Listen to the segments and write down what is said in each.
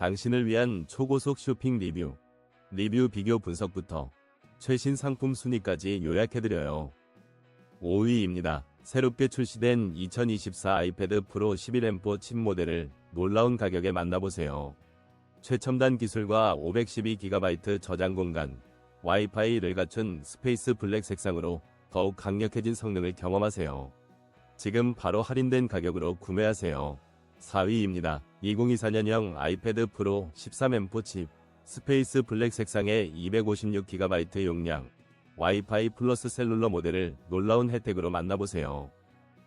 당신을 위한 초고속 쇼핑 리뷰, 리뷰 비교 분석부터 최신 상품 순위까지 요약해드려요. 5위입니다. 새롭게 출시된 2024 아이패드 프로 11M4 칩 모델을 놀라운 가격에 만나보세요. 최첨단 기술과 512GB 저장 공간, 와이파이를 갖춘 스페이스 블랙 색상으로 더욱 강력해진 성능을 경험하세요. 지금 바로 할인된 가격으로 구매하세요. 4위입니다. 2024년형 아이패드 프로 13M4 칩, 스페이스 블랙 색상의 256GB 용량, 와이파이 플러스 셀룰러 모델을 놀라운 혜택으로 만나보세요.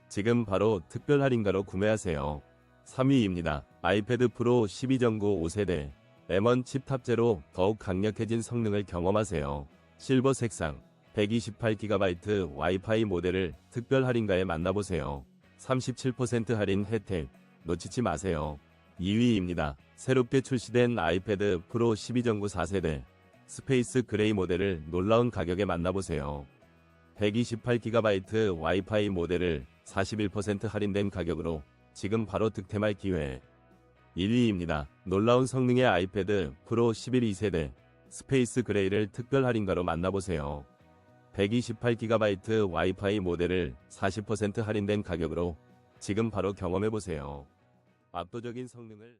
지금 바로 특별 할인가로 구매하세요. 3위입니다. 아이패드 프로 12전구 5세대 M1 칩 탑재로 더욱 강력해진 성능을 경험하세요. 실버 색상 128GB 와이파이 모델을 특별 할인가에 만나보세요. 37% 할인 혜택 놓치지 마세요. 2위입니다. 새롭게 출시된 아이패드 프로 12전구 4세대 스페이스 그레이 모델을 놀라운 가격에 만나보세요. 128GB 와이파이 모델을 41% 할인된 가격으로 지금 바로 득템할 기회. 1위입니다. 놀라운 성능의 아이패드 프로 11 2세대 스페이스 그레이를 특별 할인가로 만나보세요. 128GB 와이파이 모델을 40% 할인된 가격으로 지금 바로 경험해보세요. 압도적인 성능을